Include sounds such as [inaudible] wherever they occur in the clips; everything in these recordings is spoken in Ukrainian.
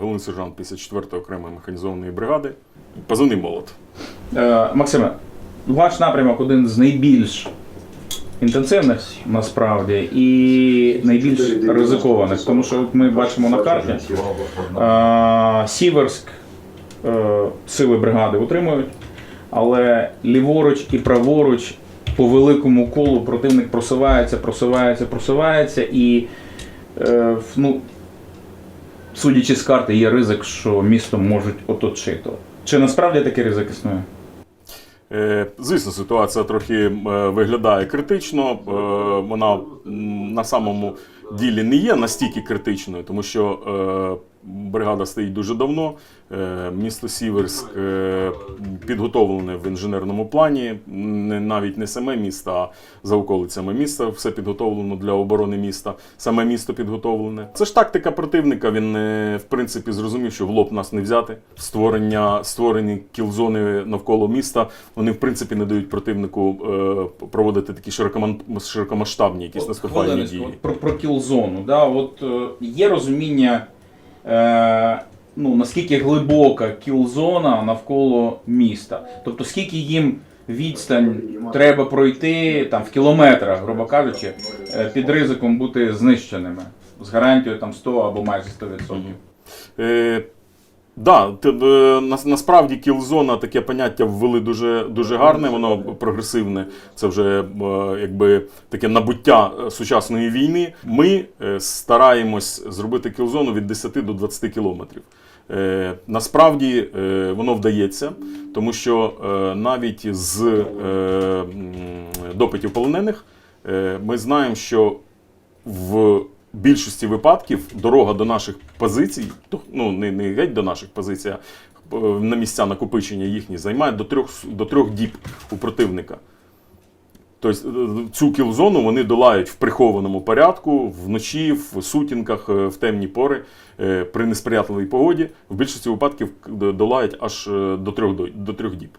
головний сержант 54-ї окремої механізованої бригади. Позивний молот. Е, Максиме, ваш напрямок один з найбільш інтенсивних насправді і найбільш ризикованих, тому що от ми бачимо на карті е, Сіверськ е, сили бригади утримують, але ліворуч і праворуч по великому колу противник просувається, просувається, просувається і е, ну, судячи з карти, є ризик, що місто можуть оточити. Чи насправді такий ризик існує? Е, Звісно, ситуація трохи е, виглядає критично. Е, Вона на самому ділі не є настільки критичною, тому що бригада стоїть дуже давно. Е, Місто Сіверськ е, підготовлене в інженерному плані. Не навіть не саме місто, а за околицями міста. Все підготовлено для оборони міста. Саме місто підготовлене. Це ж тактика противника. Він е, в принципі зрозумів, що в лоб нас не взяти. Створення створені кілзони навколо міста. Вони в принципі не дають противнику проводити такі широкомасштабні якісь наступальні дії. Про, про кілзону. Да? От, є розуміння, е, ну, наскільки глибока кілзона навколо міста. Тобто, скільки їм відстань треба пройти там, в кілометрах, грубо кажучи, е, під ризиком бути знищеними. З гарантією там 100 або майже 100%. Е, да, е, на, насправді кілзона таке поняття ввели дуже, дуже гарне, воно прогресивне. Це вже е, якби таке набуття е, сучасної війни. Ми стараємось зробити кілзону від 10 до 20 кілометрів. Насправді воно вдається, тому що навіть з допитів полонених ми знаємо, що в більшості випадків дорога до наших позицій, ну не, не геть до наших позицій, а е, на місця накопичення їхні займає до трьох, до трьох діб у противника. Тобто е, цю кілзону вони долають в прихованому порядку, вночі, в сутінках, е, в темні пори, при несприятливій погоді. В більшості випадків долають аж до трьох, до трьох діб.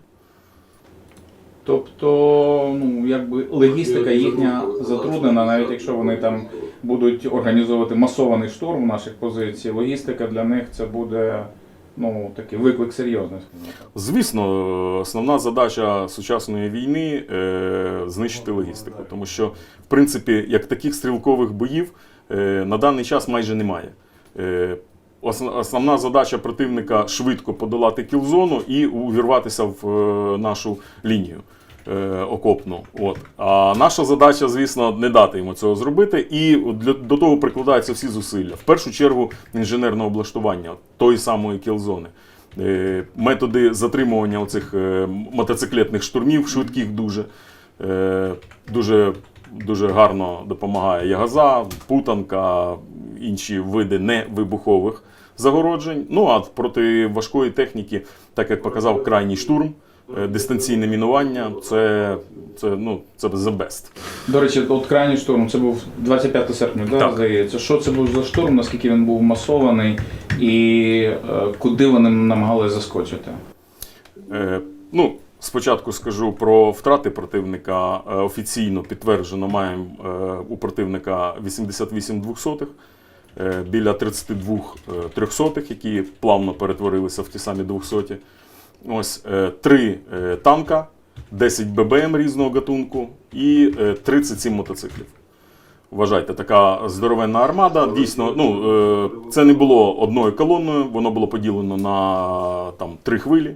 Тобто, ну якби логістика їхня затруднена, навіть якщо вони там будуть організовувати масований штурм наших позицій, логістика для них це буде ну такий виклик серйозний. Звісно, основна задача сучасної війни е, знищити логістику, тому що, в принципі, як таких стрілкових боїв е, на даний час майже немає. Е, Основна задача противника швидко подолати кілзону і увірватися в е, нашу лінію е, окопну. От. А наша задача, звісно, не дати йому цього зробити. І для, до того прикладаються всі зусилля. В першу чергу інженерного облаштування тої самої кілзони. Е, Методи затримування оцих е, мотоциклетних штурмів, швидких дуже. е, Дуже, дуже гарно допомагає ягоза, путанка, інші види невибухових загороджень. Ну а проти важкої техніки, так як показав крайній штурм, дистанційне мінування це, це, ну, це the best. До речі, от крайній штурм це був 25 серпня, да, Так. здається. Що це був за штурм, наскільки він був масований, і е, куди вони намагалися заскочити? Е, ну, спочатку скажу про втрати противника. Е, офіційно підтверджено маємо е, у противника 88 двохсотих, е, біля 32 е, трьохсотих, які плавно перетворилися в ті самі 200. Ось е, три е, танка, 10 ББМ різного гатунку і е, 37 мотоциклів. Вважайте, така здоровенна армада. Дійсно, ну е, це не було одною колоною, воно було поділено на там три хвилі.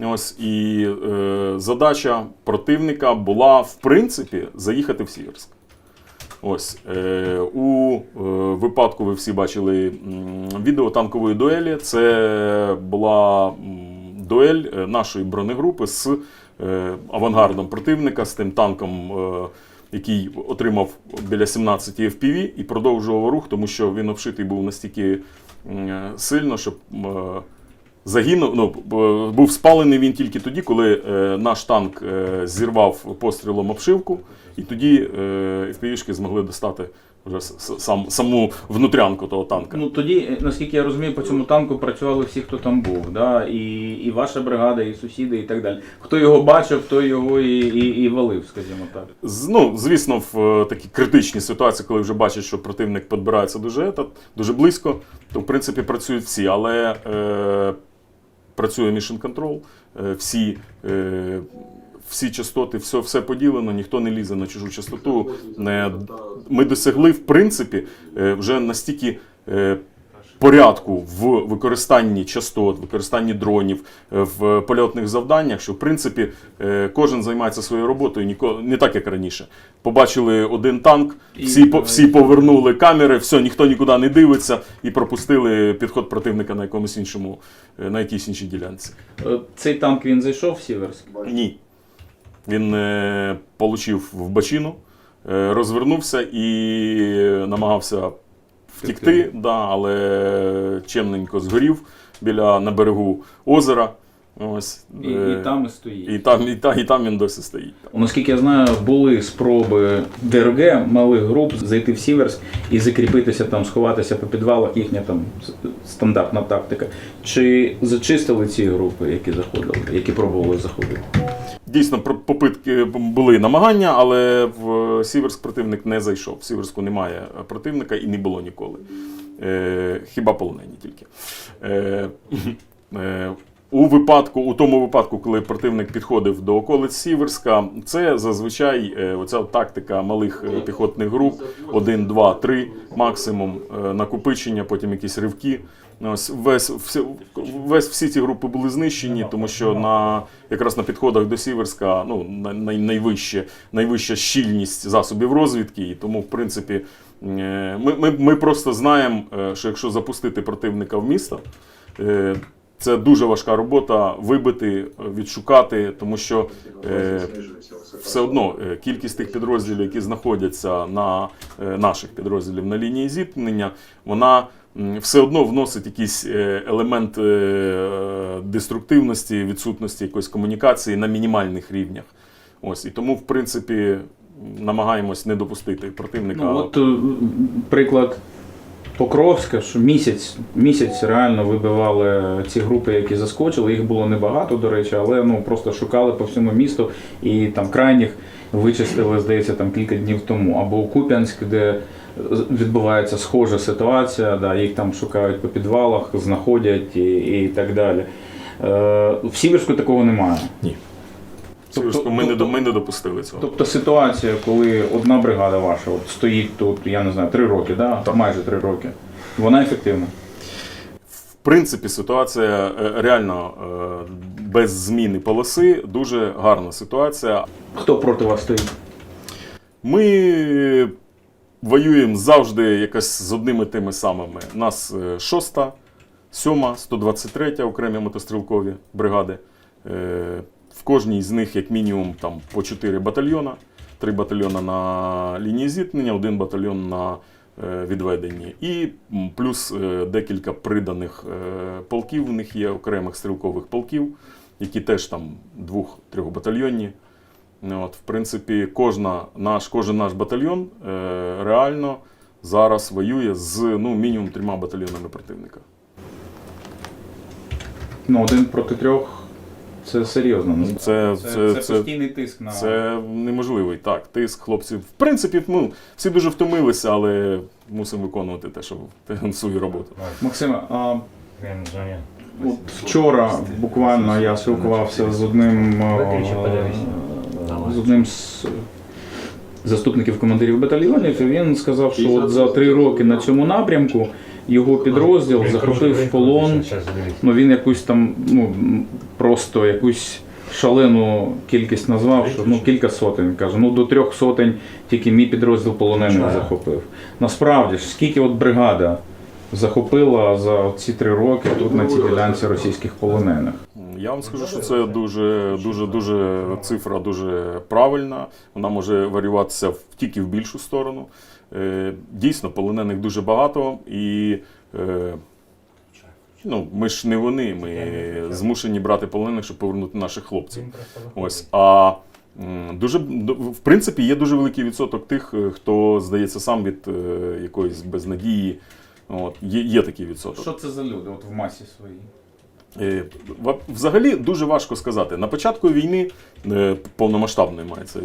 Ось і е, задача противника була в принципі заїхати в Сіверськ. Ось е, у е, випадку ви всі бачили відео танкової дуелі. Це була дуель е, нашої бронегрупи з е, авангардом противника, з тим танком, е, який отримав біля 17 FPV і продовжував рух, тому що він обшитий був настільки сильно, щоб. Загинув, ну, був спалений він тільки тоді, коли наш танк зірвав пострілом обшивку, і тоді FPV-шки змогли достати вже сам, саму внутрянку того танка. Ну тоді, е, наскільки я розумію, по цьому танку працювали всі, хто там був, да? і, і ваша бригада, і сусіди, і так далі. Хто його бачив, той його і, і, і валив, скажімо так. З- Ну, звісно, в е, такі критичні ситуації, коли вже бачать, що противник підбирається дуже, етат, дуже близько, то в принципі працюють всі. Але е, працює Mission Control, е, всі, е, всі частоти, все, все поділено, ніхто не лізе на чужу частоту. Ми досягли, в принципі, е, вже настільки. Е, Порядку в використанні частот, використанні дронів, е, в польотних завданнях, що в принципі кожен займається своєю роботою, ніко- не так як раніше. Побачили один танк, всі, по- всі повернули камери, все, ніхто нікуди не дивиться і пропустили підход противника на якомусь іншому, на якійсь іншій ділянці. Цей танк він зайшов в Сіверськ. Ні. Він е, получив в бачину, е, розвернувся і намагався втікти, да, але чемненько згорів біля на берегу озера. Ось, І, е, і там і стоїть. і, там, і, та, і там він досі стоїть. Наскільки я знаю, були спроби ДРГ малих груп зайти в Сіверськ і закріпитися там, сховатися по підвалах, їхня там стандартна тактика. Чи зачистили ці групи, які заходили, які пробували заходити? Дійсно, попитки були намагання, але в Сіверськ противник не зайшов. В Сіверську немає противника і не було ніколи. Е, хіба полонені тільки. Е, е, у випадку, у тому випадку, коли противник підходив до околиць Сіверська, це зазвичай оця тактика малих піхотних груп, 1, 2, 3 максимум, накопичення, потім якісь ривки. Ось весь, всі, весь всі ці групи були знищені, тому що на якраз на підходах до Сіверська ну, най, най- найвище, найвища щільність засобів розвідки, і тому, в принципі, е, ми, ми, ми просто знаємо, е, що якщо запустити противника в місто, е, це дуже важка робота вибити, відшукати, тому що е, все одно кількість тих підрозділів, які знаходяться на е, наших підрозділів на лінії зіткнення, вона все одно вносить якийсь е, елемент е, деструктивності, відсутності якоїсь комунікації на мінімальних рівнях. Ось і тому, в принципі, намагаємось не допустити противника. Ну, от е, приклад Покровська, що місяць, місяць реально вибивали ці групи, які заскочили. Їх було небагато, до речі, але ну просто шукали по всьому місту і там крайніх вичистили, здається, там кілька днів тому. Або Куп'янськ, де відбувається схожа ситуація, да, їх там шукають по підвалах, знаходять і, і так далі. Е, в Сіверську такого немає. Ні. Тобто- ми, не, тобто- до- ми не допустили цього. Тобто ситуація, коли одна бригада ваша от стоїть тут, я не знаю, три роки, да? Так. майже три роки, вона ефективна. В принципі, ситуація е, реально е, без зміни полоси дуже гарна ситуація. Хто проти вас стоїть? Ми воюємо завжди якось з одними тими самими. Нас е, 6, 7, 123 окремі мотострілкові бригади. Е, В кожній з них, як мінімум, там по 4 батальйона. Три батальйона на лінії зіткнення, один батальйон на е, відведенні. І плюс е, декілька приданих полків. У них є окремих стрілкових полків, які теж там двох-трьох батальйонні. От, в принципі, кожна наш, кожен наш батальйон е, реально зараз воює з ну, мінімум трьома батальйонами противника. Ну, один проти трьох це серйозно. ну. Це, це, це, це, постійний тиск на. неможливий. Так, тиск хлопців. В принципі, ну, всі дуже втомилися, але мусимо виконувати те, що те, [laughs] свою роботу. Максиме, а от вчора буквально я спілкувався з одним е. З одним з заступників командирів батальйонів, і він сказав, що от за три роки на цьому напрямку його підрозділ захопив в полон. Ну він якусь там, ну просто якусь шалену кількість назвав, що ну кілька сотень. Каже, ну до трьох сотень тільки мій підрозділ полонених захопив. Насправді ж, скільки от бригада захопила за ці три роки тут на цій ділянці російських полонених? Я вам скажу, що це дуже, дуже, дуже цифра дуже правильна. Вона може варіюватися тільки в більшу сторону. Е, Дійсно, полонених дуже багато, і е, ну, ми ж не вони. Ми змушені брати полонених, щоб повернути наших хлопців. Ось. А Дуже, в принципі, є дуже великий відсоток тих, е, хто здається сам від якоїсь безнадії. От, є, є такий відсоток. Що це за люди от в масі своїй? Е, Взагалі дуже важко сказати. На початку війни, е, повномасштабної мається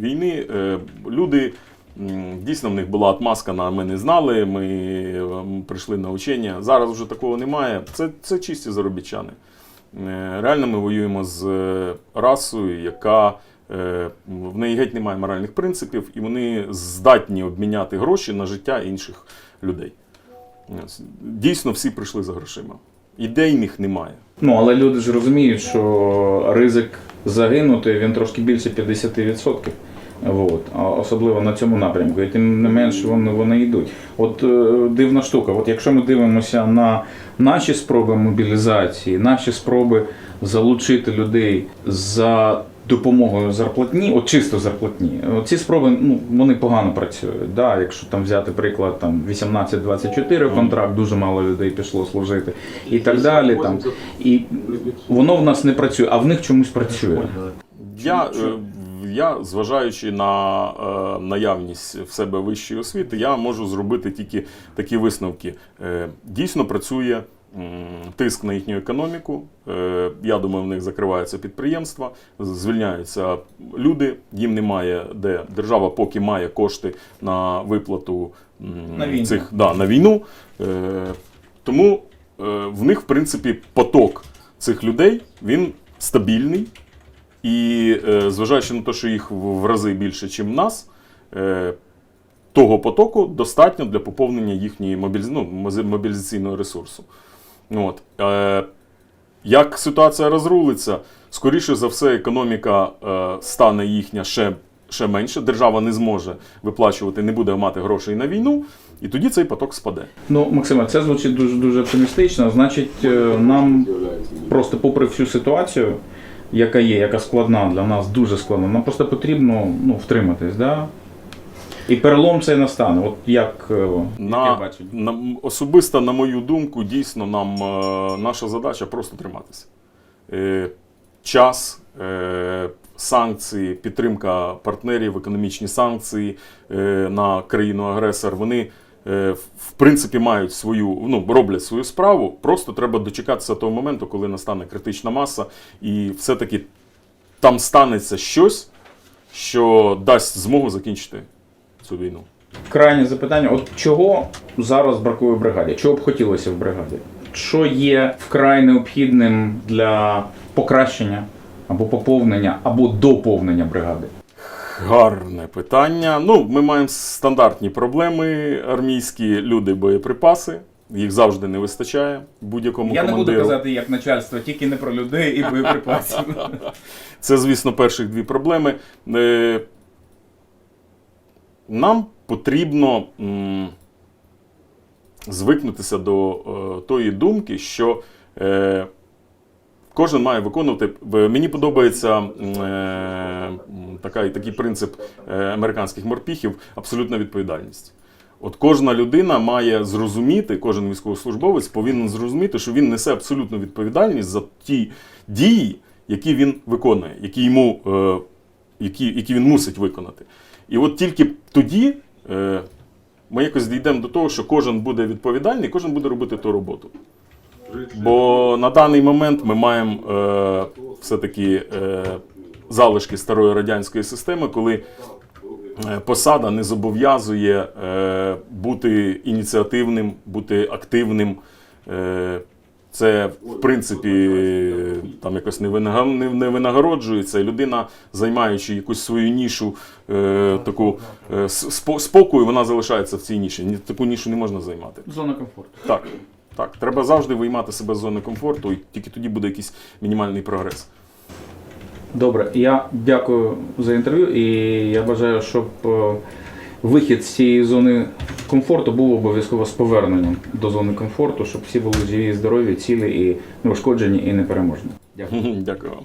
війни, е, люди дійсно в них була отмазка на ми не знали, ми прийшли на учення. Зараз вже такого немає. Це, це чисті заробітчани. Реально ми воюємо з расою, яка в неї геть немає моральних принципів, і вони здатні обміняти гроші на життя інших людей. Дійсно, всі прийшли за грошима. Ідейних немає. Ну, але люди ж розуміють, що ризик загинути він трошки більше 50%. Вот. Особливо на цьому напрямку. І тим не менш вони, вони йдуть. От е, дивна штука. От якщо ми дивимося на наші спроби мобілізації, наші спроби залучити людей за допомогою зарплатні, от чисто зарплатні, ці спроби ну, вони погано працюють. Да? Якщо там взяти приклад там 18-24 контракт, дуже мало людей пішло служити і так далі. Там. І воно в нас не працює, а в них чомусь працює. Я, е, я зважаючи на е, наявність в себе вищої освіти, я можу зробити тільки такі висновки. Е, дійсно працює тиск на їхню економіку. Е, я думаю, в них закриваються підприємства, звільняються люди, їм немає де. Держава поки має кошти на виплату На війну. цих да, на війну. Е, тому е, в них, в принципі, поток цих людей він стабільний. І зважаючи на те, що їх в рази більше, ніж нас, того потоку достатньо для поповнення їхньої ну, мобілізаційного ресурсу. От. Е, як ситуація розрулиться, скоріше за все, економіка е, стане їхня ще, ще менше. Держава не зможе виплачувати, не буде мати грошей на війну, і тоді цей поток спаде. Ну, Максиме, це звучить дуже дуже оптимістично. Значить, е, нам просто попри всю ситуацію, яка є, яка складна для нас, дуже складна, нам просто потрібно ну, втриматись, да? І перелом цей настане. От як, е, На, яке бачення? на, особисто, на мою думку, дійсно, нам е, наша задача просто триматися. Е, час, е, санкції, підтримка партнерів, економічні санкції е, на країну-агресор, вони е, в принципі мають свою, ну, роблять свою справу. Просто треба дочекатися того моменту, коли настане критична маса, і все-таки там станеться щось, що дасть змогу закінчити цю війну. Крайнє запитання: от чого зараз бракує в бригаді? Чого б хотілося в бригаді? Що є вкрай необхідним для покращення або поповнення, або доповнення бригади? Гарне питання. Ну, ми маємо стандартні проблеми армійські люди, боєприпаси. Їх завжди не вистачає будь-якому Я не буду казати як начальство, тільки не про людей і боєприпасів. [laughs] Це, звісно, перших дві проблеми. Нам потрібно м, звикнутися до е, тої думки, що е, кожен має виконувати. Мені подобається е, така, такий принцип е, американських морпіхів абсолютна відповідальність. От кожна людина має зрозуміти, кожен військовослужбовець повинен зрозуміти, що він несе абсолютну відповідальність за ті дії, які він виконує, які йому, е, які, які він мусить виконати. І от тільки тоді е, ми якось дійдемо до того, що кожен буде відповідальний, кожен буде робити ту роботу. Бо на даний момент ми маємо е, все-таки е, залишки старої радянської системи, коли е, посада не зобов'язує е, бути ініціативним, бути активним. Е, це, в принципі, там якось не винага- не- не винагороджується. Людина, займаючи якусь свою нішу, е, таку е, спо- спокою, вона залишається в цій ніші. Таку нішу не можна займати. Зона комфорту. Так, так. Треба завжди виймати себе з зони комфорту, і тільки тоді буде якийсь мінімальний прогрес. Добре, я дякую за інтерв'ю і я бажаю, щоб е, вихід з цієї зони комфорту був обов'язково з поверненням до зони комфорту, щоб всі були живі, здорові, цілі і неушкоджені і непереможні. [laughs] Дякую. Дякую вам.